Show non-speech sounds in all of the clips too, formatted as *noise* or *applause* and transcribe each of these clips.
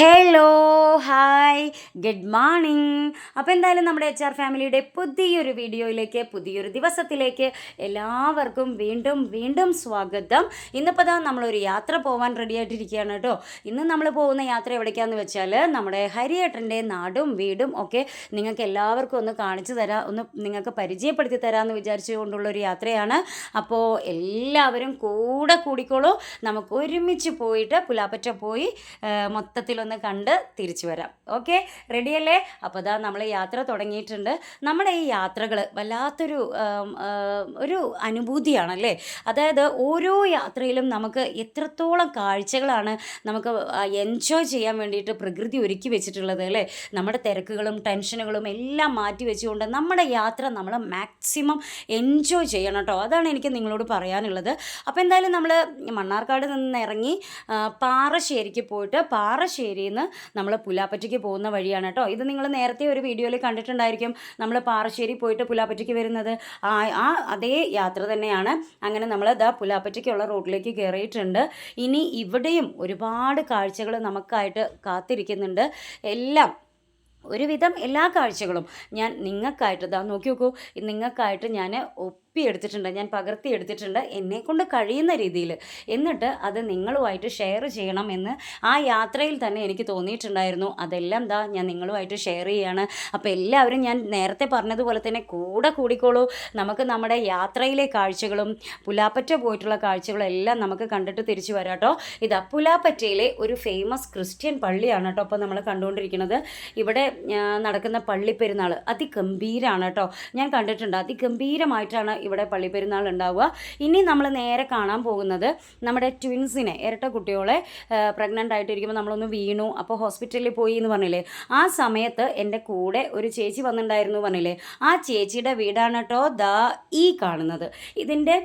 Hello hi good morning അപ്പോൾ എന്തായാലും നമ്മുടെ എച്ച് ആർ ഫാമിലിയുടെ പുതിയൊരു വീഡിയോയിലേക്ക് പുതിയൊരു ദിവസത്തിലേക്ക് എല്ലാവർക്കും വീണ്ടും വീണ്ടും സ്വാഗതം. ഇന്നിപ്പോൾ താ നമ്മളൊരു യാത്ര പോകാൻ റെഡി ആയിട്ടിരിക്കുകയാണ് കേട്ടോ. ഇന്ന് നമ്മൾ പോകുന്ന യാത്ര എവിടേക്കാന്ന് വെച്ചാൽ നമ്മുടെ ഹരിയേട്ടന്റെ നാടും വീടും ഒക്കെ നിങ്ങൾക്ക് എല്ലാവർക്കും ഒന്ന് കാണിച്ചു തരാം ഒന്ന് നിങ്ങൾക്ക് പരിചയപ്പെടുത്തി തരാമെന്ന് വിചാരിച്ചുകൊണ്ടുള്ളൊരു യാത്രയാണ്. അപ്പോൾ എല്ലാവരും കൂടെ കൂടിക്കോളൂ. നമുക്ക് ഒരുമിച്ച് പോയിട്ട് പുലാപ്പറ്റ പോയി ആ, മൊത്തത്തിലൊന്ന് കണ്ട് തിരിച്ചു വരാം. ഓക്കെ? റെഡിയല്ലേ അപ്പോൾ ഇതാ നമ്മൾ യാത്ര തുടങ്ങിയിട്ടുണ്ട്. നമ്മുടെ ഈ യാത്രകൾ വല്ലാത്തൊരു ഒരു അനുഭൂതിയാണല്ലേ? അതായത് ഓരോ യാത്രയിലും നമുക്ക് എത്രത്തോളം കാഴ്ചകളാണ് നമുക്ക് എൻജോയ് ചെയ്യാൻ വേണ്ടിയിട്ട് പ്രകൃതി ഒരുക്കി വെച്ചിട്ടുള്ളത് അല്ലേ? നമ്മുടെ തിരക്കുകളും ടെൻഷനുകളും എല്ലാം മാറ്റി വെച്ചുകൊണ്ട് നമ്മുടെ യാത്ര നമ്മൾ മാക്സിമം എൻജോയ് ചെയ്യണം കേട്ടോ. അതാണ് എനിക്ക് നിങ്ങളോട് പറയാനുള്ളത്. അപ്പോൾ എന്തായാലും നമ്മൾ മണ്ണാർക്കാട് നിന്ന് ഇറങ്ങി പാറശ്ശേരിക്ക് പോയിട്ട് പാറശ്ശേരിയിൽ നിന്ന് നമ്മൾ പുലാപ്പറ്റയ്ക്ക് പോകുന്ന വഴിയാണ് കേട്ടോ. ഇത് നിങ്ങൾ നേരത്തെ ഒരു വീഡിയോയിൽ കണ്ടിട്ടുണ്ടായിരിക്കും. നമ്മൾ പാറശ്ശേരി പോയിട്ട് പുലാപ്പറ്റയ്ക്ക് വരുന്നത്. ആ അതേ യാത്ര തന്നെയാണ്. അങ്ങനെ നമ്മൾ ഇതാ പുലാപ്പറ്റയ്ക്കുള്ള റോഡിലേക്ക് കയറിയിട്ടുണ്ട്. ഇനി ഇവിടെയും ഒരുപാട് കാഴ്ചകൾ നമുക്കായിട്ട് കാത്തിരിക്കുന്നുണ്ട്. എല്ലാം ഒരുവിധം എല്ലാ കാഴ്ചകളും ഞാൻ നിങ്ങൾക്കായിട്ട് ഇതാ നോക്കി നോക്കൂ. നിങ്ങൾക്കായിട്ട് ഞാൻ ഒപ്പിയെടുത്തിട്ടുണ്ട് ഞാൻ പകർത്തി പകർത്തിയെടുത്തിട്ടുണ്ട് എന്നെക്കൊണ്ട് കഴിയുന്ന രീതിയിൽ. എന്നിട്ട് അത് നിങ്ങളുമായിട്ട് ഷെയർ ചെയ്യണം എന്ന് ആ യാത്രയിൽ തന്നെ എനിക്ക് തോന്നിയിട്ടുണ്ടായിരുന്നു. അതെല്ലാം ദാ ഞാൻ നിങ്ങളുമായിട്ട് ഷെയർ ചെയ്യാണ്. അപ്പോൾ എല്ലാവരും ഞാൻ നേരത്തെ പറഞ്ഞതുപോലെ തന്നെ കൂടെ കൂടിക്കോളൂ. നമുക്ക് നമ്മുടെ യാത്രയിലെ കാഴ്ചകളും പുലാപ്പറ്റ പോയിട്ടുള്ള കാഴ്ചകളും എല്ലാം നമുക്ക് കണ്ടിട്ട് തിരിച്ചു വരാട്ടോ ഇത് പുലാപ്പറ്റയിലെ ഒരു ഫേമസ് ക്രിസ്ത്യൻ പള്ളിയാണ് കേട്ടോ അപ്പോൾ നമ്മൾ കണ്ടുകൊണ്ടിരിക്കുന്നത്. ഇവിടെ നടക്കുന്ന പള്ളിപ്പെരുന്നാൾ അതിഗംഭീരമാണ് കേട്ടോ. ഞാൻ കണ്ടിട്ടുണ്ട്. അതിഗംഭീരമായിട്ടാണ് ഇവിടെ പള്ളിപ്പെരുന്നാൾ ഉണ്ടാവുക. ഇനി നമ്മൾ നേരെ കാണാൻ പോകുന്നത് നമ്മുടെ ട്വിൻസിനെ ഇരട്ട കുട്ടികളെ പ്രഗ്നന്റ് ആയിട്ടിരിക്കുമ്പോൾ നമ്മളൊന്ന് വീണു. അപ്പോൾ ഹോസ്പിറ്റലിൽ പോയി എന്ന് പറഞ്ഞില്ലേ? ആ സമയത്ത് എന്റെ കൂടെ ഒരു ചേച്ചി വന്നിട്ടുണ്ടായിരുന്നു പറഞ്ഞില്ലേ? ആ ചേച്ചിയുടെ വീടാണ് കേട്ടോ ദാ ഈ കാണുന്നത്. ഇതിന്റെ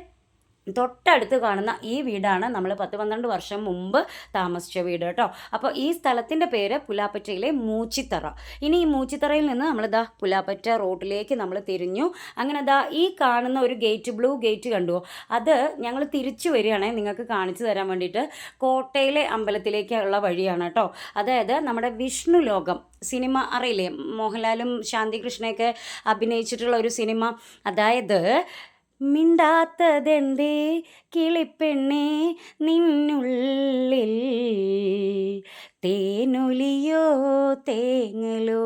തൊട്ടടുത്ത് കാണുന്ന ഈ വീടാണ് നമ്മൾ പത്ത് പന്ത്രണ്ട് വർഷം മുമ്പ് താമസിച്ച വീട് കേട്ടോ. അപ്പോൾ ഈ സ്ഥലത്തിന്റെ പേര് പുലാപ്പറ്റയിലെ മൂച്ചിത്തറ. ഇനി ഈ മൂച്ചിത്തറയിൽ നിന്ന് നമ്മൾ ദാ പുലാപ്പറ്റ റോഡിലേക്ക് നമ്മൾ തിരിഞ്ഞു. അങ്ങനെ ദാ ഈ കാണുന്ന ഒരു ഗേറ്റ് ബ്ലൂ ഗേറ്റ് കണ്ടുവോ? അത് ഞങ്ങൾ തിരിച്ചു വരികയാണെ നിങ്ങൾക്ക് കാണിച്ചു തരാൻ വേണ്ടിയിട്ട്. കോട്ടയിലെ അമ്പലത്തിലേക്കുള്ള വഴിയാണ് കേട്ടോ. അതായത് നമ്മുടെ വിഷ്ണു ലോകം സിനിമ അറിയില്ലേ? മോഹൻലാലും ശാന്തികൃഷ്ണയൊക്കെ അഭിനയിച്ചിട്ടുള്ള ഒരു സിനിമ. അതായത് മിണ്ടാത്തതെന്തേ കിളിപ്പെണ്ണേ നിന്നുള്ളിൽ? തേനൊലിയോ തേങ്ങലോ?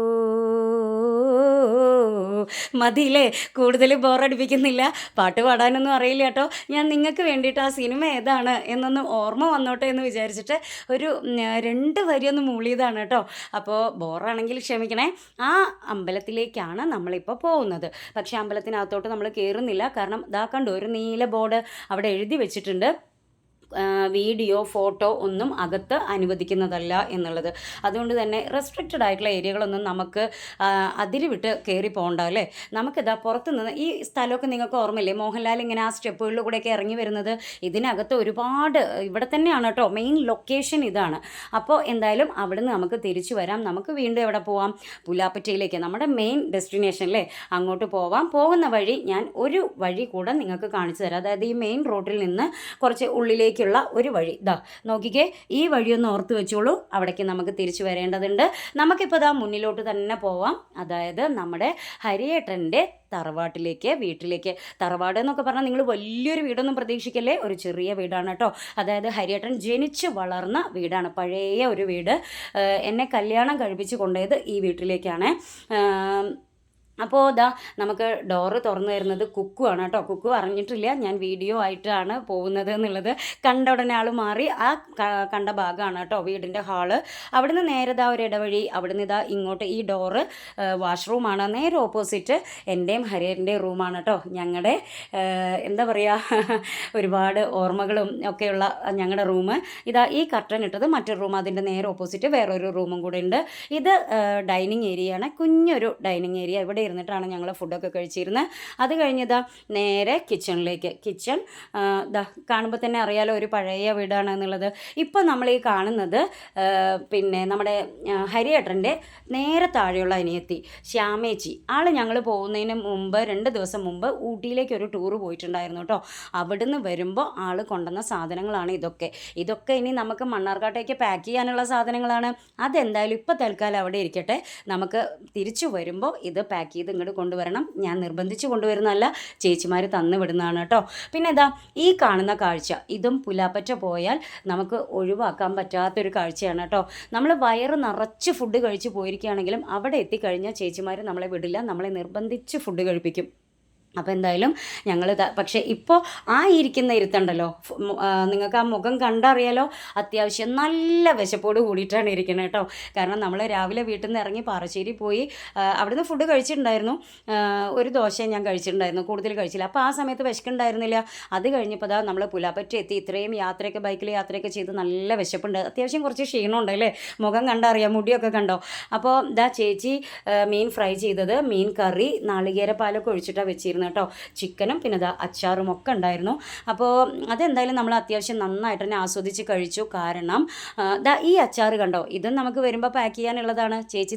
മതിയില്ലേ? കൂടുതൽ ബോറടിപ്പിക്കുന്നില്ല. പാട്ട് പാടാനൊന്നും അറിയില്ല കേട്ടോ. ഞാൻ നിങ്ങൾക്ക് വേണ്ടിയിട്ട് ആ സിനിമ ഏതാണ് എന്നൊന്ന് ഓർമ്മ വന്നോട്ടെ എന്ന് വിചാരിച്ചിട്ട് ഒരു രണ്ട് വരിയൊന്ന് മൂളിയതാണ് കേട്ടോ. അപ്പോൾ ബോറാണെങ്കിൽ ക്ഷമിക്കണേ ആ അമ്പലത്തിലേക്കാണ് നമ്മളിപ്പോൾ പോകുന്നത്. പക്ഷേ അമ്പലത്തിനകത്തോട്ട് നമ്മൾ കയറുന്നില്ല കാരണം ഇതാക്കണ്ട കണ്ടു ഒരു നീല ബോർഡ് അവിടെ എഴുതി വെച്ചിട്ടുണ്ട്. വീഡിയോ ഫോട്ടോ ഒന്നും അകത്ത് അനുവദിക്കുന്നതല്ല എന്നുള്ളത്. അതുകൊണ്ട് തന്നെ റെസ്ട്രിക്റ്റഡ് ആയിട്ടുള്ള ഏരിയകളൊന്നും നമുക്ക് അതിൽ വിട്ട് കയറി പോകണ്ട അല്ലേ? നമുക്കിതാ പുറത്തുനിന്ന് ഈ സ്ഥലമൊക്കെ നിങ്ങൾക്ക് ഓർമ്മയില്ലേ? മോഹൻലാൽ ഇങ്ങനെ ആ സ്റ്റെപ്പുകളിൽ കൂടെയൊക്കെ ഇറങ്ങി വരുന്നത്. ഇതിനകത്ത് ഒരുപാട് ഇവിടെ തന്നെയാണ് കേട്ടോ മെയിൻ ലൊക്കേഷൻ ഇതാണ്. അപ്പോൾ എന്തായാലും അവിടെ നിന്ന് നമുക്ക് തിരിച്ചു വരാം. നമുക്ക് വീണ്ടും എവിടെ പോവാം? പുലാപ്പറ്റയിലേക്ക്. നമ്മുടെ മെയിൻ ഡെസ്റ്റിനേഷൻ അല്ലേ? അങ്ങോട്ട് പോവാം. പോകുന്ന വഴി ഞാൻ ഒരു വഴി കൂടെ നിങ്ങൾക്ക് കാണിച്ചു തരാം. അതായത് ഈ മെയിൻ റോഡിൽ നിന്ന് കുറച്ച് ഉള്ളിലേക്കുള്ള ഒരു വഴി. ഇതാ നോക്കിക്കേ ഈ വഴിയൊന്ന് ഓർത്ത് വെച്ചോളൂ. അവിടേക്ക് നമുക്ക് തിരിച്ചു വരേണ്ടതുണ്ട്. നമുക്കിപ്പോൾ ഇതാ മുന്നിലോട്ട് തന്നെ പോവാം. അതായത് നമ്മുടെ ഹരിയേട്ടന്റെ തറവാട്ടിലേക്ക് വീട്ടിലേക്ക്. തറവാട് എന്നൊക്കെ പറഞ്ഞാൽ നിങ്ങൾ വലിയൊരു വീടൊന്നും പ്രതീക്ഷിക്കല്ലേ? ഒരു ചെറിയ വീടാണ് കേട്ടോ. അതായത് ഹരിയേട്ടൻ ജനിച്ച് വളർന്ന വീടാണ്. പഴയ ഒരു വീട്. എന്നെ കല്യാണം കഴിപ്പിച്ച് കൊണ്ടുപോയത് ഈ വീട്ടിലേക്കാണ്. അപ്പോൾ ഇതാ നമുക്ക് ഡോറ് തുറന്നു തരുന്നത് കുക്കു ആണ് കേട്ടോ. കുക്കു അറിഞ്ഞിട്ടില്ല. ഞാൻ വീഡിയോ ആയിട്ടാണ് പോകുന്നത് എന്നുള്ളത് കണ്ട ഉടനെ ആൾ മാറി. ആ കണ്ട ഭാഗമാണ് കേട്ടോ വീടിന്റെ ഹാൾ. അവിടുന്ന് നേരെ ഇതാ ഒരു ഇടവഴി അവിടുന്ന് ഇതാ ഇങ്ങോട്ട് ഈ ഡോറ് വാഷ്റൂമാണ് നേരെ ഓപ്പോസിറ്റ് എന്റെയും ഹരിയറിന്റെയും റൂമാണ് കേട്ടോ. ഞങ്ങളുടെ എന്താ പറയുക *laughs* ഒരുപാട് ഓർമ്മകളും ഒക്കെയുള്ള ഞങ്ങളുടെ റൂം. ഇതാ ഈ കർട്ടൻ ഇട്ടത് മറ്റൊരു റൂം അതിന്റെ നേരെ ഓപ്പോസിറ്റ് വേറൊരു റൂമും കൂടെ ഉണ്ട്. ഇത് ഡൈനിങ് ഏരിയയാണ്. കുഞ്ഞൊരു ഡൈനിങ് ഏരിയ. ഇവിടെ ഇരുന്നിട്ടാണ് ഞങ്ങൾ ഫുഡൊക്കെ കഴിച്ചിരുന്നത് അത് കഴിഞ്ഞതാ നേരെ കിച്ചണിലേക്ക് കിച്ചൺ ഇതാ കാണുമ്പോൾ തന്നെ അറിയാലോ ഒരു പഴയ വീടാണ് എന്നുള്ളത്. ഇപ്പം നമ്മൾ ഈ കാണുന്നത് പിന്നെ നമ്മുടെ ഹരിയേട്ടന്റെ നേരെ താഴെയുള്ള അനിയത്തി ശ്യാമേച്ചി. ആൾ ഞങ്ങൾ പോകുന്നതിന് മുമ്പ് രണ്ട് ദിവസം മുമ്പ് ഊട്ടിയിലേക്ക് ഒരു ടൂർ പോയിട്ടുണ്ടായിരുന്നു കേട്ടോ അവിടുന്ന് വരുമ്പോൾ ആൾ കൊണ്ടുവന്ന സാധനങ്ങളാണ് ഇതൊക്കെ. ഇതൊക്കെ ഇനി നമുക്ക് മണ്ണാർക്കാട്ടേക്ക് പാക്ക് ചെയ്യാനുള്ള സാധനങ്ങളാണ്. അതെന്തായാലും ഇപ്പോൾ തൽക്കാലം അവിടെ ഇരിക്കട്ടെ. നമുക്ക് തിരിച്ചു വരുമ്പോൾ ഇത് പാക്ക് ചെയ്ത് ഇങ്ങോട്ട് കൊണ്ടുവരണം. ഞാൻ നിർബന്ധിച്ച് കൊണ്ടുവരുന്നതല്ല. ചേച്ചിമാർ തന്നു വിടുന്നതാണ് കേട്ടോ. പിന്നെ ഇതാ ഈ കാണുന്ന കാഴ്ച ഇതും പുലാപ്പറ്റ പോയാൽ നമുക്ക് ഒഴിവാക്കാൻ പറ്റാത്തൊരു കാഴ്ചയാണ് കേട്ടോ. നമ്മൾ വയറ് നിറച്ച് ഫുഡ് കഴിച്ച് പോയിരിക്കുകയാണെങ്കിലും അവിടെ എത്തിക്കഴിഞ്ഞാൽ ചേച്ചിമാർ നമ്മളെ വിടില്ല നമ്മളെ നിർബന്ധിച്ച് ഫുഡ് കഴിപ്പിക്കും. അപ്പോൾ എന്തായാലും ഞങ്ങൾ പക്ഷേ ഇപ്പോൾ ആ ഇരിക്കുന്ന ഇരുത്തുണ്ടല്ലോ? നിങ്ങൾക്ക് ആ മുഖം കണ്ടറിയാലോ? അത്യാവശ്യം നല്ല വിശപ്പോട് കൂടിയിട്ടാണ് ഇരിക്കുന്നത് കേട്ടോ. കാരണം നമ്മൾ രാവിലെ വീട്ടിൽ നിന്ന് ഇറങ്ങി പാറശ്ശേരി പോയി അവിടുന്ന് ഫുഡ് കഴിച്ചിട്ടുണ്ടായിരുന്നു. ഒരു ദോശ ഞാൻ കഴിച്ചിട്ടുണ്ടായിരുന്നു. കൂടുതൽ കഴിച്ചില്ല. അപ്പോൾ ആ സമയത്ത് വിശക്കുണ്ടായിരുന്നില്ല. അത് കഴിഞ്ഞപ്പോൾ അതാ നമ്മൾ പുലാപ്പറ്റ എത്തി. ഇത്രയും യാത്രയൊക്കെ ബൈക്കിൽ യാത്രയൊക്കെ ചെയ്ത് നല്ല വിശപ്പുണ്ട്. അത്യാവശ്യം കുറച്ച് ക്ഷീണമുണ്ട് അല്ലേ? മുഖം കണ്ടറിയാം മുടിയൊക്കെ കണ്ടോ? അപ്പോൾ ദാ ചേച്ചി മീൻ ഫ്രൈ ചെയ്തത്. മീൻ കറി നാളികേര പാലൊക്കെ ഒഴിച്ചിട്ടാണ് വെച്ചിരുന്നത്. കേട്ടോ. ചിക്കനും പിന്നെ അച്ചാറും ഒക്കെ ഉണ്ടായിരുന്നു. അപ്പോൾ അതെന്തായാലും നമ്മൾ അത്യാവശ്യം നന്നായിട്ട് തന്നെ ആസ്വദിച്ച് കഴിച്ചു. കാരണം ദാ ഈ അച്ചാർ കണ്ടോ? ഇതും നമുക്ക് വരുമ്പോൾ പാക്ക് ചെയ്യാനുള്ളതാണ്. ചേച്ചി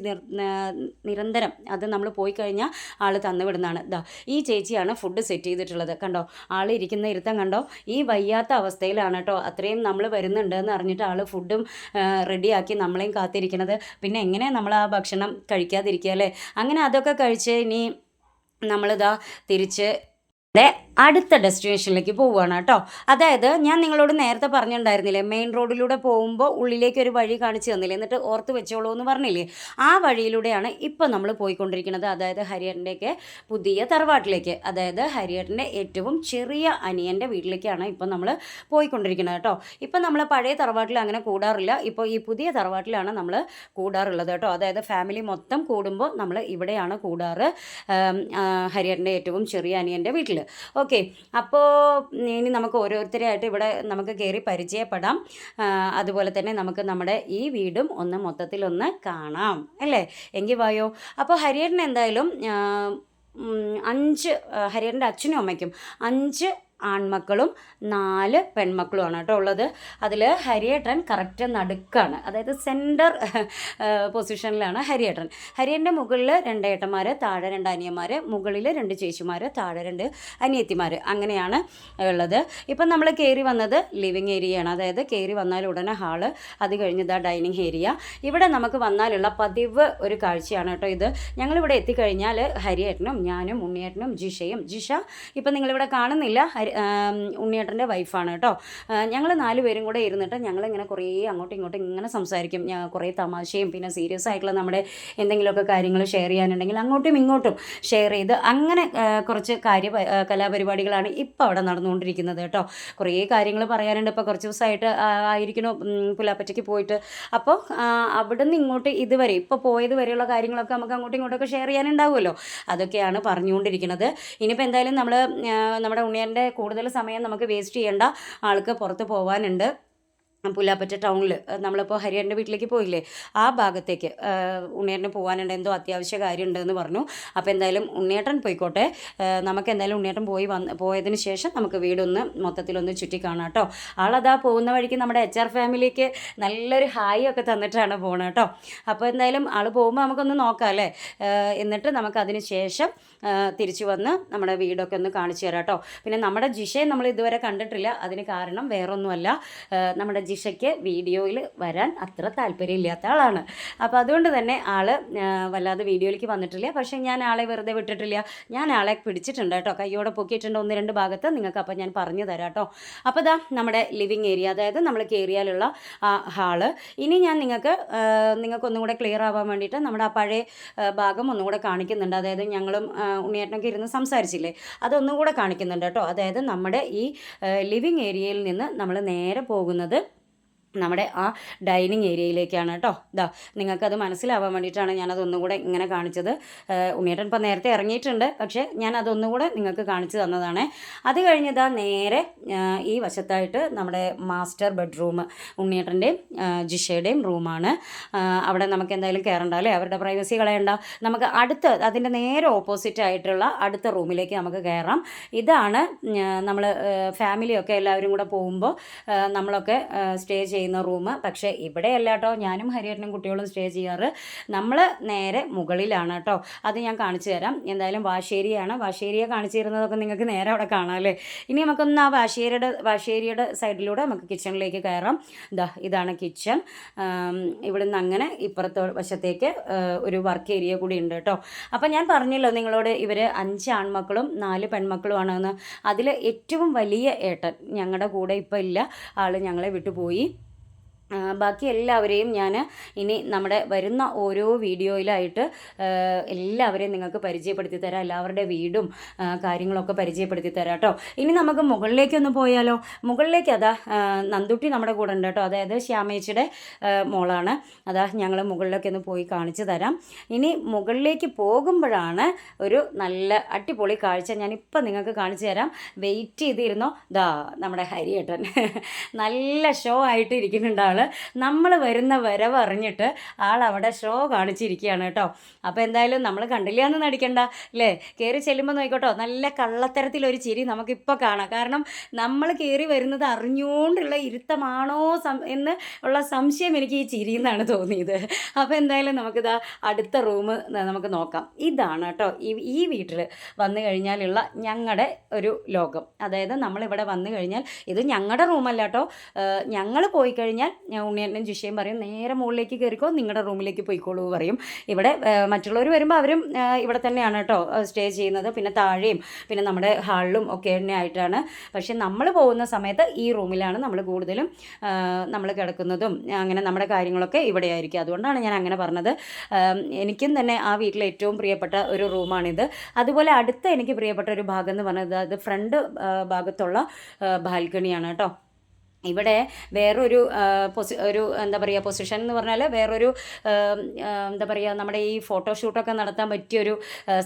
നിരന്തരം അത് നമ്മൾ പോയി കഴിഞ്ഞാൽ ആൾ തന്നു വിടുന്നതാണ്. ദാ ഈ ചേച്ചിയാണ് ഫുഡ് സെറ്റ് ചെയ്തിട്ടുള്ളത്. കണ്ടോ? ആൾ ഇരിക്കുന്ന ഇരുത്തം കണ്ടോ? ഈ വയ്യാത്ത അവസ്ഥയിലാണ് കേട്ടോ. അത്രയും നമ്മൾ വരുന്നുണ്ട് എന്ന് അറിഞ്ഞിട്ട് ആൾ ഫുഡും റെഡിയാക്കി നമ്മളെയും കാത്തിരിക്കുന്നത് പിന്നെ എങ്ങനെയാണ് നമ്മൾ ആ ഭക്ഷണം കഴിക്കാതിരിക്കുക അല്ലേ? അങ്ങനെ അതൊക്കെ കഴിച്ച് ഇനി നമ്മളിതാ തിരിച്ച് അടുത്ത ഡെസ്റ്റിനേഷനിലേക്ക് പോവുകയാണ് കേട്ടോ. അതായത് ഞാൻ നിങ്ങളോട് നേരത്തെ പറഞ്ഞിട്ടുണ്ടായിരുന്നില്ലേ മെയിൻ റോഡിലൂടെ പോകുമ്പോൾ ഉള്ളിലേക്ക് ഒരു വഴി കാണിച്ചു തന്നില്ലേ എന്നിട്ട് ഓർത്ത് വെച്ചോളൂ എന്ന് പറഞ്ഞില്ലേ? ആ വഴിയിലൂടെയാണ് ഇപ്പം നമ്മൾ പോയിക്കൊണ്ടിരിക്കുന്നത് അതായത് ഹരിയറിന്റെയൊക്കെ പുതിയ തറവാട്ടിലേക്ക്. അതായത് ഹരിയറിന്റെ ഏറ്റവും ചെറിയ അനിയന്റെ വീട്ടിലേക്കാണ് ഇപ്പം നമ്മൾ പോയിക്കൊണ്ടിരിക്കുന്നത് കേട്ടോ. ഇപ്പം നമ്മൾ പഴയ തറവാട്ടിൽ അങ്ങനെ കൂടാറില്ല. ഇപ്പോൾ ഈ പുതിയ തറവാട്ടിലാണ് നമ്മൾ കൂടാറുള്ളത് കേട്ടോ. അതായത് ഫാമിലി മൊത്തം കൂടുമ്പോൾ നമ്മൾ ഇവിടെയാണ് കൂടാറ്. ഹരിയറിന്റെ ഏറ്റവും ചെറിയ അനിയന്റെ വീട്ടിൽ ഓക്കെ അപ്പോൾ ഇനി നമുക്ക് ഓരോരുത്തരെയായിട്ട് ഇവിടെ നമുക്ക് കയറി പരിചയപ്പെടാം. അതുപോലെ തന്നെ നമുക്ക് നമ്മുടെ ഈ വീടും ഒന്ന് മൊത്തത്തിലൊന്ന് കാണാം അല്ലേ? എങ്കിൽ വായോ? അപ്പോൾ ഹരിയേട്ടൻ എന്തായാലും അഞ്ച് ഹരിയേട്ടന്റെ അച്ഛനും അമ്മയ്ക്കും അഞ്ച് ആൺമക്കളും നാല് പെൺമക്കളുമാണ് കേട്ടോ ഉള്ളത്. അതിൽ ഹരിയേട്ടൻ കറക്റ്റ് നടുക്കാണ്. അതായത് സെന്റർ പൊസിഷനിലാണ് ഹരിയേട്ടൻ. ഹരിയേട്ടന്റെ മുകളിൽ രണ്ട് ഏട്ടന്മാർ താഴെ രണ്ട് അനിയന്മാർ മുകളിൽ രണ്ട് ചേച്ചിമാർ താഴെ രണ്ട് അനിയത്തിമാർ അങ്ങനെയാണ് ഉള്ളത്. ഇപ്പം നമ്മൾ കയറി വന്നത് ലിവിങ് ഏരിയയാണ് അതായത് കയറി വന്നാൽ ഉടനെ ഹാൾ അത് കഴിഞ്ഞതാ ഡൈനിങ് ഏരിയ ഇവിടെ നമുക്ക് വന്നാലുള്ള പതിവ് ഒരു കാഴ്ചയാണ് കേട്ടോ ഇത്. ഞങ്ങളിവിടെ എത്തിക്കഴിഞ്ഞാൽ ഹരിയേട്ടനും ഞാനും ഉണ്ണിയേട്ടനും ജിഷയും. ജിഷ ഇപ്പം നിങ്ങളിവിടെ കാണുന്നില്ല. ഹരി ഉണ്ണിയേട്ടന്റെ വൈഫാണ് കേട്ടോ. ഞങ്ങൾ നാല് പേരും കൂടെ ഇരുന്നിട്ട് ഞങ്ങളിങ്ങനെ കുറേ അങ്ങോട്ടും ഇങ്ങോട്ടും ഇങ്ങനെ സംസാരിക്കും. കുറേ തമാശയും പിന്നെ സീരിയസ് ആയിട്ടുള്ള നമ്മുടെ എന്തെങ്കിലുമൊക്കെ കാര്യങ്ങൾ ഷെയർ ചെയ്യാനുണ്ടെങ്കിൽ അങ്ങോട്ടും ഇങ്ങോട്ടും ഷെയർ ചെയ്ത് അങ്ങനെ കുറച്ച് കാര്യ കലാപരിപാടികളാണ് ഇപ്പോൾ അവിടെ നടന്നുകൊണ്ടിരിക്കുന്നത് കേട്ടോ. കുറേ കാര്യങ്ങൾ പറയാനുണ്ട്. ഇപ്പോൾ കുറച്ച് ദിവസമായിട്ട് ആയിരിക്കണം പുലാപ്പറ്റയ്ക്ക് പോയിട്ട്. അപ്പോൾ അവിടെ നിന്ന് ഇങ്ങോട്ട് ഇതുവരെ ഇപ്പോൾ പോയത് വരെയുള്ള കാര്യങ്ങളൊക്കെ നമുക്ക് അങ്ങോട്ടും ഇങ്ങോട്ടൊക്കെ ഷെയർ ചെയ്യാനുണ്ടാവുമല്ലോ. അതൊക്കെയാണ് പറഞ്ഞുകൊണ്ടിരിക്കുന്നത്. ഇനിയിപ്പോൾ എന്തായാലും നമ്മൾ നമ്മുടെ ഉണ്ണിയന്റെ കൂടുതൽ സമയം നമുക്ക് വേസ്റ്റ് ചെയ്യേണ്ട ആൾക്ക് പുറത്ത് പോകാനുണ്ട് പുല്ലാപ്പറ്റ ടൗണിൽ നമ്മളിപ്പോൾ ഹരിയറിന്റെ വീട്ടിലേക്ക് പോയില്ലേ? ആ ഭാഗത്തേക്ക് ഉണ്ണിയേട്ടന് പോകാനുണ്ട് എന്തോ അത്യാവശ്യ കാര്യമുണ്ടെന്ന് പറഞ്ഞു. അപ്പോൾ എന്തായാലും ഉണ്ണിയേട്ടൻ പോയിക്കോട്ടെ. നമുക്ക് എന്തായാലും ഉണ്ണിയേട്ടൻ പോയി വന്ന് പോയതിന് ശേഷം നമുക്ക് വീടൊന്ന് മൊത്തത്തിലൊന്ന് ചുറ്റി കാണാം കേട്ടോ. ആളതാ പോകുന്ന വഴിക്ക് നമ്മുടെ എച്ച് ആർ ഫാമിലിക്ക് നല്ലൊരു ഹായ് ഒക്കെ തന്നിട്ടാണ് പോകുന്നത് കേട്ടോ. അപ്പോൾ എന്തായാലും ആൾ പോകുമ്പോൾ നമുക്കൊന്ന് നോക്കാം അല്ലേ? എന്നിട്ട് നമുക്ക് അതിന് ശേഷം തിരിച്ചു വന്ന് നമ്മുടെ വീടൊക്കെ ഒന്ന് കാണിച്ചു തരാം കേട്ടോ. പിന്നെ നമ്മുടെ ജിഷയെ നമ്മൾ ഇതുവരെ കണ്ടിട്ടില്ല. അതിന് കാരണം വേറൊന്നുമല്ല. നമ്മുടെ ജിഷയ്ക്ക് വീഡിയോയിൽ വരാൻ അത്ര താല്പര്യമില്ലാത്ത ആളാണ്. അപ്പോൾ അതുകൊണ്ട് തന്നെ ആൾ വല്ലാതെ വീഡിയോയിലേക്ക് വന്നിട്ടില്ല. പക്ഷേ ഞാൻ ആളെ വെറുതെ വിട്ടിട്ടില്ല. ഞാൻ ആളെ പിടിച്ചിട്ടുണ്ട് കേട്ടോ. കയ്യോടെ പൊക്കിയിട്ടുണ്ട് ഒന്ന് രണ്ട് ഭാഗത്ത്. നിങ്ങൾക്ക് അപ്പോൾ ഞാൻ പറഞ്ഞു തരാം കേട്ടോ. അപ്പോൾ ഇതാ നമ്മുടെ ലിവിങ് ഏരിയ അതായത് നമ്മൾ കയറിയാലുള്ള ഹാൾ. ഇനി ഞാൻ നിങ്ങൾക്ക് നിങ്ങൾക്ക് ഒന്നും കൂടെ ക്ലിയർ ആവാൻ വേണ്ടിയിട്ട് നമ്മുടെ ആ പഴയ ഭാഗം ഒന്നും കൂടെ കാണിക്കുന്നുണ്ട്. അതായത് ഞങ്ങളും ഉണ്ണിയേട്ടനൊക്കെ ഇരുന്ന് സംസാരിച്ചില്ലേ? അതൊന്നും കൂടെ കാണിക്കുന്നുണ്ട് കേട്ടോ. അതായത് നമ്മുടെ ഈ ലിവിങ് ഏരിയയിൽ നിന്ന് നമ്മൾ നേരെ പോകുന്നത് നമ്മുടെ ആ ഡൈനിങ് ഏരിയയിലേക്കാണ് കേട്ടോ. ഇതാ നിങ്ങൾക്കത് മനസ്സിലാവാൻ വേണ്ടിയിട്ടാണ് ഞാൻ ഒന്നും കൂടെ ഇങ്ങനെ കാണിച്ചത്. ഉണ്ണിയേട്ടൻ ഇപ്പം നേരത്തെ ഇറങ്ങിയിട്ടുണ്ട് പക്ഷേ ഞാൻ അതൊന്നും കൂടെ നിങ്ങൾക്ക് കാണിച്ചു തന്നതാണ്. അത് കഴിഞ്ഞതാ നേരെ ഈ വശത്തായിട്ട് നമ്മുടെ മാസ്റ്റർ ബെഡ്റൂം ഉണ്ണിയേട്ടന്റെയും ജിഷയുടെയും റൂമാണ്. അവിടെ നമുക്ക് എന്തായാലും കയറണ്ട അല്ലേ? അവരുടെ പ്രൈവസി കളയണ്ട. നമുക്ക് അടുത്ത അതിന്റെ നേരെ ഓപ്പോസിറ്റ് ആയിട്ടുള്ള അടുത്ത റൂമിലേക്ക് നമുക്ക് കയറാം. ഇതാണ് നമ്മൾ ഫാമിലിയൊക്കെ എല്ലാവരും കൂടെ പോകുമ്പോൾ നമ്മളൊക്കെ സ്റ്റേ ചെയ്യുന്ന റൂം. പക്ഷേ ഇവിടെയല്ല കേട്ടോ ഞാനും ഹരിയേട്ടനും കുട്ടികളും സ്റ്റേ ചെയ്യാറ്. നമ്മൾ നേരെ മുകളിലാണ് കേട്ടോ അത് ഞാൻ കാണിച്ചു തരാം. എന്തായാലും വാശേരിയാണ്. വാശേരിയെ കാണിച്ചു തരുന്നതൊക്കെ നിങ്ങൾക്ക് നേരെ അവിടെ കാണാം അല്ലേ? ഇനി നമുക്കൊന്ന് ആ വാശേരിയുടെ വാശേരിയുടെ സൈഡിലൂടെ നമുക്ക് കിച്ചണിലേക്ക് കയറാം. ഇതാ ഇതാണ് കിച്ചൺ. ഇവിടെ നിന്ന് അങ്ങനെ ഇപ്പുറത്തെ വശത്തേക്ക് ഒരു വർക്ക് ഏരിയ കൂടി ഉണ്ട് കേട്ടോ അപ്പം ഞാൻ പറഞ്ഞല്ലോ നിങ്ങളോട് ഇവർ അഞ്ച് ആൺമക്കളും നാല് പെൺമക്കളുമാണെന്ന്. അതിൽ ഏറ്റവും വലിയ ഏട്ടൻ ഞങ്ങളുടെ കൂടെ ഇപ്പം ഇല്ല. ആൾ ഞങ്ങളെ വിട്ടുപോയി. ബാക്കി എല്ലാവരെയും ഞാൻ ഇനി നമ്മുടെ വരുന്ന ഓരോ വീഡിയോയിലായിട്ട് എല്ലാവരെയും നിങ്ങൾക്ക് പരിചയപ്പെടുത്തി തരാം. എല്ലാവരുടെ വീടും കാര്യങ്ങളൊക്കെ പരിചയപ്പെടുത്തി തരാം കേട്ടോ. ഇനി നമുക്ക് മുകളിലേക്കൊന്ന് പോയാലോ? മുകളിലേക്ക് അതാ നന്ദുട്ടി നമ്മുടെ കൂടെ ഉണ്ട് കേട്ടോ. അതായത് ശ്യാമേച്ചിയുടെ മോളാണ്. അതാ ഞങ്ങൾ മുകളിലേക്ക് ഒന്ന് പോയി കാണിച്ചു തരാം. ഇനി മുകളിലേക്ക് പോകുമ്പോഴാണ് ഒരു നല്ല അടിപൊളി കാഴ്ച ഞാനിപ്പോൾ നിങ്ങൾക്ക് കാണിച്ചു തരാം. വെയിറ്റ് ചെയ്തിരുന്നോ? ദാ നമ്മുടെ ഹരിയേട്ടൻ. *laughs* നല്ല ഷോ ആയിട്ട് ഇരിക്കുന്നുണ്ട് നമ്മൾ വരുന്ന വരവ് അറിഞ്ഞിട്ട് ആൾ അവിടെ ഷോ കാണിച്ചിരിക്കുകയാണ് കേട്ടോ. അപ്പോൾ എന്തായാലും നമ്മൾ കണ്ടില്ല എന്ന് നടിക്കണ്ട അല്ലേ? കയറി ചെല്ലുമ്പോൾ നോക്കിക്കോട്ടോ നല്ല കള്ളത്തരത്തിലൊരു ചിരി നമുക്കിപ്പോൾ കാണാം. കാരണം നമ്മൾ കയറി വരുന്നത് അറിഞ്ഞുകൊണ്ടുള്ള ഇരുത്തമാണോ എന്ന് ഉള്ള സംശയം എനിക്ക് ഈ ചിരി എന്നാണ് തോന്നിയത്. അപ്പോൾ എന്തായാലും നമുക്കിതാ അടുത്ത റൂം നമുക്ക് നോക്കാം. ഇതാണ് കേട്ടോ ഈ ഈ വീട്ടിൽ വന്നു കഴിഞ്ഞാലുള്ള ഞങ്ങളുടെ ഒരു ലോകം. അതായത് നമ്മളിവിടെ വന്നു കഴിഞ്ഞാൽ ഇത് ഞങ്ങളുടെ റൂമല്ല കേട്ടോ. ഞങ്ങൾ പോയി കഴിഞ്ഞാൽ ഞാൻ ഉണ്ണിയണ്ണനും ജിഷയും പറയും നേരെ മുകളിലേക്ക് കയറിക്കോ നിങ്ങളുടെ റൂമിലേക്ക് പോയിക്കോളൂ പറയും. ഇവിടെ മറ്റുള്ളവർ വരുമ്പോൾ അവരും ഇവിടെ തന്നെയാണ് കേട്ടോ സ്റ്റേ ചെയ്യുന്നത്. പിന്നെ താഴെയും പിന്നെ നമ്മുടെ ഹാളിലും ഒക്കെ തന്നെ ആയിട്ടാണ്. പക്ഷേ നമ്മൾ പോകുന്ന സമയത്ത് ഈ റൂമിലാണ് നമ്മൾ കൂടുതലും നമ്മൾ കിടക്കുന്നതും അങ്ങനെ നമ്മുടെ കാര്യങ്ങളൊക്കെ ഇവിടെ ആയിരിക്കും അതുകൊണ്ടാണ് ഞാൻ അങ്ങനെ പറഞ്ഞത്. എനിക്കും തന്നെ ആ വീട്ടിലെ ഏറ്റവും പ്രിയപ്പെട്ട ഒരു റൂമാണിത്. അതുപോലെ അടുത്ത എനിക്ക് പ്രിയപ്പെട്ട ഒരു ഭാഗം എന്ന് പറഞ്ഞത് അത് ഫ്രണ്ട് ഭാഗത്തുള്ള ബാൽക്കണിയാണ് കേട്ടോ. ഇവിടെ വേറൊരു പൊസി ഒരു എന്താ പറയുക പൊസിഷൻ എന്ന് പറഞ്ഞാൽ വേറൊരു എന്താ പറയുക നമ്മുടെ ഈ ഫോട്ടോഷൂട്ടൊക്കെ നടത്താൻ പറ്റിയൊരു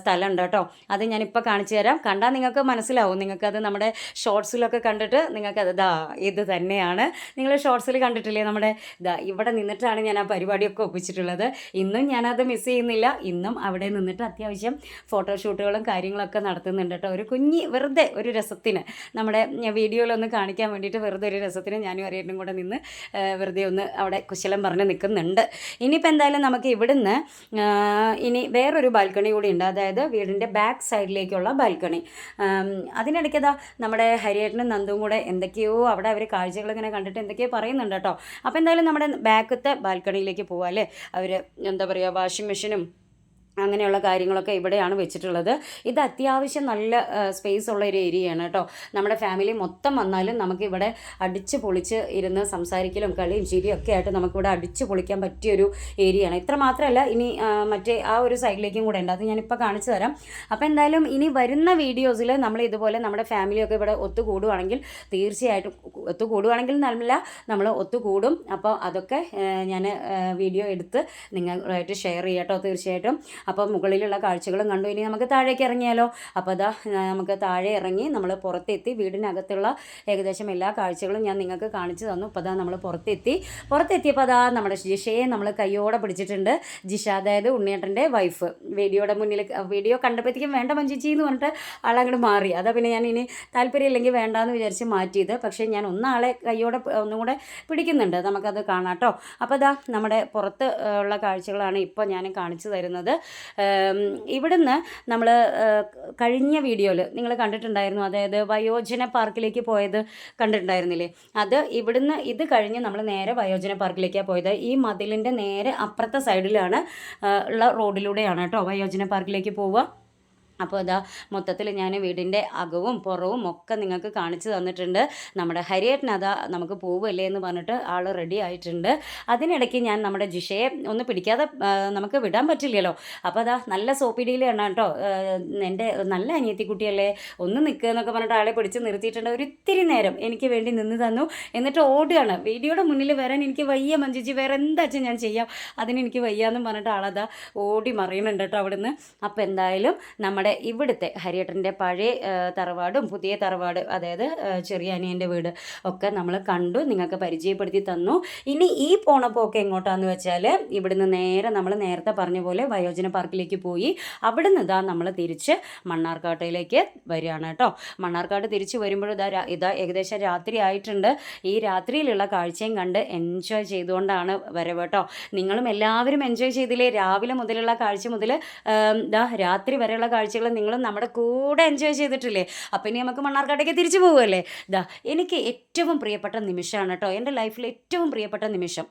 സ്ഥലമുണ്ട് കേട്ടോ. അത് ഞാനിപ്പോൾ കാണിച്ചു തരാം. കണ്ടാൽ നിങ്ങൾക്ക് മനസ്സിലാവും. നിങ്ങൾക്കത് നമ്മുടെ ഷോർട്സിലൊക്കെ കണ്ടിട്ട് നിങ്ങൾക്കത് ദാ ഇത് തന്നെയാണ്. നിങ്ങൾ ഷോർട്സിൽ കണ്ടിട്ടില്ലേ നമ്മുടെ ദാ ഇവിടെ നിന്നിട്ടാണ് ഞാൻ ആ പരിപാടിയൊക്കെ ഒപ്പിച്ചിട്ടുള്ളത്. ഇന്നും ഞാനത് മിസ് ചെയ്യുന്നില്ല. ഇന്നും അവിടെ നിന്നിട്ട് അത്യാവശ്യം ഫോട്ടോഷൂട്ടുകളും കാര്യങ്ങളൊക്കെ നടത്തുന്നുണ്ട് കേട്ടോ. ഒരു കുഞ്ഞി വെറുതെ ഒരു രസത്തിന്. നമ്മുടെ വീഡിയോയിലൊന്ന് കാണിക്കാൻ വേണ്ടിയിട്ട് വെറുതെ ഒരു രസത്തിന് ഞാനും അറിയാനും കൂടെ നിന്ന് വെറുതെ ഒന്ന് അവിടെ കുശലം പറഞ്ഞ് നിൽക്കുന്നുണ്ട്. ഇനിയിപ്പോൾ എന്തായാലും നമുക്ക് ഇവിടുന്ന് ഇനി വേറൊരു ബാൽക്കണി കൂടി ഉണ്ട്. അതായത് വീടിന്റെ ബാക്ക് സൈഡിലേക്കുള്ള ബാൽക്കണി. അതിനിടയ്ക്കതാ നമ്മുടെ ഹരിയേട്ടനും നന്ദും കൂടെ എന്തൊക്കെയോ അവിടെ അവർ കാഴ്ചകൾ ഇങ്ങനെ കണ്ടിട്ട് എന്തൊക്കെയോ പറയുന്നുണ്ട് കേട്ടോ. അപ്പോൾ എന്തായാലും നമ്മുടെ ബാക്കത്തെ ബാൽക്കണിയിലേക്ക് പോവാം അല്ലേ? അവർ എന്താ പറയുക വാഷിംഗ് മെഷീനും അങ്ങനെയുള്ള കാര്യങ്ങളൊക്കെ ഇവിടെയാണ് വെച്ചിട്ടുള്ളത്. ഇത് അത്യാവശ്യം നല്ല സ്പേസ് ഉള്ള ഒരു ഏരിയയാണ് കേട്ടോ. നമ്മുടെ ഫാമിലി മൊത്തം വന്നാലും നമുക്കിവിടെ അടിച്ച് പൊളിച്ച് ഇരുന്ന് സംസാരിക്കലും കളിയും ചിരിയും ഒക്കെ ആയിട്ട് നമുക്കിവിടെ അടിച്ച് പൊളിക്കാൻ പറ്റിയൊരു ഏരിയയാണ് ഇത്ര മാത്രമല്ല ഇനി മറ്റേ ആ ഒരു സൈഡിലേക്കും കൂടെ ഉണ്ട്. അത് ഞാനിപ്പോൾ കാണിച്ചു തരാം. അപ്പോൾ എന്തായാലും ഇനി വരുന്ന വീഡിയോസിൽ നമ്മൾ ഇതുപോലെ നമ്മുടെ ഫാമിലിയൊക്കെ ഇവിടെ ഒത്തുകൂടുവാണെങ്കിൽ തീർച്ചയായിട്ടും ഒത്തുകൂടുവാണെങ്കിൽ നല്ല നമ്മൾ ഒത്തുകൂടും. അപ്പോൾ അതൊക്കെ ഞാൻ വീഡിയോ എടുത്ത് നിങ്ങളുമായിട്ട് ഷെയർ ചെയ്യാട്ടോ തീർച്ചയായിട്ടും. അപ്പോൾ മുകളിലുള്ള കാഴ്ചകളും കണ്ടു. ഇനി നമുക്ക് താഴേക്ക് ഇറങ്ങിയാലോ? അപ്പോൾ അതാ നമുക്ക് താഴെ ഇറങ്ങി നമ്മൾ പുറത്തെത്തി വീടിനകത്തുള്ള ഏകദേശം എല്ലാ കാഴ്ചകളും ഞാൻ നിങ്ങൾക്ക് കാണിച്ചു തന്നു. അപ്പോൾ അതാ നമ്മൾ പുറത്തെത്തി. പുറത്തെത്തിയപ്പോൾ അതാ നമ്മുടെ ജിഷയെ നമ്മൾ കയ്യോടെ പിടിച്ചിട്ടുണ്ട്. ജിഷ അതായത് ഉണ്ണിയേട്ടന്റെ വൈഫ് വീഡിയോയുടെ മുന്നിൽ വീഡിയോ കണ്ടപ്പോഴത്തേക്കും വേണ്ട മഞ്ചിച്ചി എന്ന് പറഞ്ഞിട്ട് ആളങ്ങോട്ട് മാറി. അതാ പിന്നെ ഞാൻ ഇനി താല്പര്യമില്ലെങ്കിൽ വേണ്ടാന്ന് വിചാരിച്ച് മാറ്റിയത്. പക്ഷേ ഞാൻ ഒന്നാളെ കയ്യോടെ ഒന്നുകൂടെ ഒന്നും കൂടെ പിടിക്കുന്നുണ്ട്. നമുക്കത് കാണാം കേട്ടോ. അപ്പോൾ അതാ നമ്മുടെ പുറത്ത് ഉള്ള കാഴ്ചകളാണ് ഇപ്പോൾ ഞാൻ കാണിച്ചു തരുന്നത്. ഇവിടുന്ന് നമ്മൾ കഴിഞ്ഞ വീഡിയോയിൽ നിങ്ങൾ കണ്ടിട്ടുണ്ടായിരുന്നു അതായത് വയോജന പാർക്കിലേക്ക് പോയത് കണ്ടിട്ടുണ്ടായിരുന്നില്ലേ? അത് ഇവിടുന്ന് ഇത് കഴിഞ്ഞ് നമ്മൾ നേരെ വയോജന പാർക്കിലേക്കാണ് പോയത്. ഈ മതിലിന്റെ നേരെ അപ്പുറത്തെ സൈഡിലാണ് ഉള്ള റോഡിലൂടെയാണ് കേട്ടോ വയോജന പാർക്കിലേക്ക് പോവുക. അപ്പോൾ ഇതാ മൊത്തത്തിൽ ഞാൻ വീടിന്റെ അകവും പുറവും ഒക്കെ നിങ്ങൾക്ക് കാണിച്ചു തന്നിട്ടുണ്ട്. നമ്മുടെ ഹരിയേട്ടൻ അതാ നമുക്ക് പോവല്ലേ എന്ന് പറഞ്ഞിട്ട് ആൾ റെഡി ആയിട്ടുണ്ട്. അതിനിടയ്ക്ക് ഞാൻ നമ്മുടെ ജിഷയെ ഒന്ന് പിടിക്കാതെ നമുക്ക് വിടാൻ പറ്റില്ലല്ലോ. അപ്പോൾ അതാ നല്ല സോപ്പിടിയിലാണ് കേട്ടോ. എന്റെ നല്ല അനിയത്തിക്കുട്ടിയല്ലേ ഒന്ന് നിൽക്കുക എന്നൊക്കെ പറഞ്ഞിട്ട് ആളെ പിടിച്ച് നിർത്തിയിട്ടുണ്ട്. ഒരിത്തിരി നേരം എനിക്ക് വേണ്ടി നിന്ന് തന്നു. എന്നിട്ട് ഓടുകയാണ്. വീഡിയോയുടെ മുന്നിൽ വരാൻ എനിക്ക് വയ്യ മഞ്ജുജി. വേറെ എന്താച്ചാൽ ഞാൻ ചെയ്യാം? അതിന് എനിക്ക് വയ്യാന്നും പറഞ്ഞിട്ട് ആളതാ ഓടി മറിയുന്നുണ്ട് കേട്ടോ അവിടുന്ന്. അപ്പോൾ എന്തായാലും നമ്മുടെ ഇവിടുത്തെ ഹരിയേട്ടന്റെ പഴയ തറവാടും പുതിയ തറവാട് അതായത് ചെറിയ അനിയന്റെ വീട് ഒക്കെ നമ്മൾ കണ്ടു നിങ്ങൾക്ക് പരിചയപ്പെടുത്തി തന്നു. ഇനി ഈ പോണപ്പോക്ക് എങ്ങോട്ടാന്ന് വെച്ചാൽ ഇവിടുന്ന് നേരെ നമ്മൾ നേരത്തെ പറഞ്ഞ പോലെ വയോജന പാർക്കിലേക്ക് പോയി അവിടെ ഇതാ നമ്മൾ തിരിച്ച് മണ്ണാർക്കാട്ടയിലേക്ക് വരികയാണ് കേട്ടോ. മണ്ണാർക്കാട് തിരിച്ച് വരുമ്പോഴും ഇതാ ഇതാ ഏകദേശം രാത്രി ആയിട്ടുണ്ട്. ഈ രാത്രിയിലുള്ള കാഴ്ചയും കണ്ട് എൻജോയ് ചെയ്തുകൊണ്ടാണ് വരവ് കേട്ടോ. നിങ്ങളും എല്ലാവരും എൻജോയ് ചെയ്തില്ലേ? രാവിലെ മുതലുള്ള കാഴ്ച മുതൽ ഇതാ രാത്രി വരെയുള്ള കാഴ്ചകൾ നിങ്ങളും നമ്മുടെ കൂടെ എൻജോയ് ചെയ്തിട്ടില്ലേ? അപ്പം ഇനി നമുക്ക് മണ്ണാർക്കാട്ടേക്ക് തിരിച്ചു പോകുമല്ലേ ഇതാ എനിക്ക് ഏറ്റവും പ്രിയപ്പെട്ട നിമിഷമാണ് കേട്ടോ. എന്റെ ലൈഫിൽ ഏറ്റവും പ്രിയപ്പെട്ട നിമിഷം.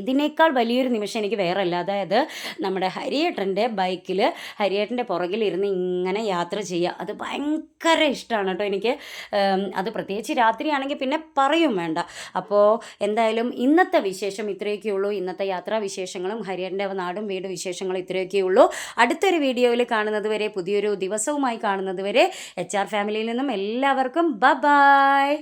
ഇതിനേക്കാൾ വലിയൊരു നിമിഷം എനിക്ക് വേറെ അല്ല അതായത് നമ്മുടെ ഹരിയേട്ടന്റെ ബൈക്കിൽ ഹരിയേട്ടന്റെ പുറകിലിരുന്ന് ഇങ്ങനെ യാത്ര ചെയ്യുക. അത് ഭയങ്കര ഇഷ്ടമാണ് കേട്ടോ എനിക്ക്. അത് പ്രത്യേകിച്ച് രാത്രിയാണെങ്കിൽ പിന്നെ പറയും വേണ്ട. അപ്പോൾ എന്തായാലും ഇന്നത്തെ വിശേഷം ഇത്രയൊക്കെ ഉള്ളൂ. ഇന്നത്തെ യാത്രാ വിശേഷങ്ങളും ഹരിയേട്ടന്റെ നാടും വീട് വിശേഷങ്ങളും ഇത്രയൊക്കെ ഉള്ളൂ. അടുത്തൊരു വീഡിയോയിൽ കാണുന്നത് വരെ പുതിയൊരു ദിവസവുമായി കാണുന്നത് വരെ എച്ച് ആർ ഫാമിലിയിൽ നിന്നും എല്ലാവർക്കും ബ ബായ്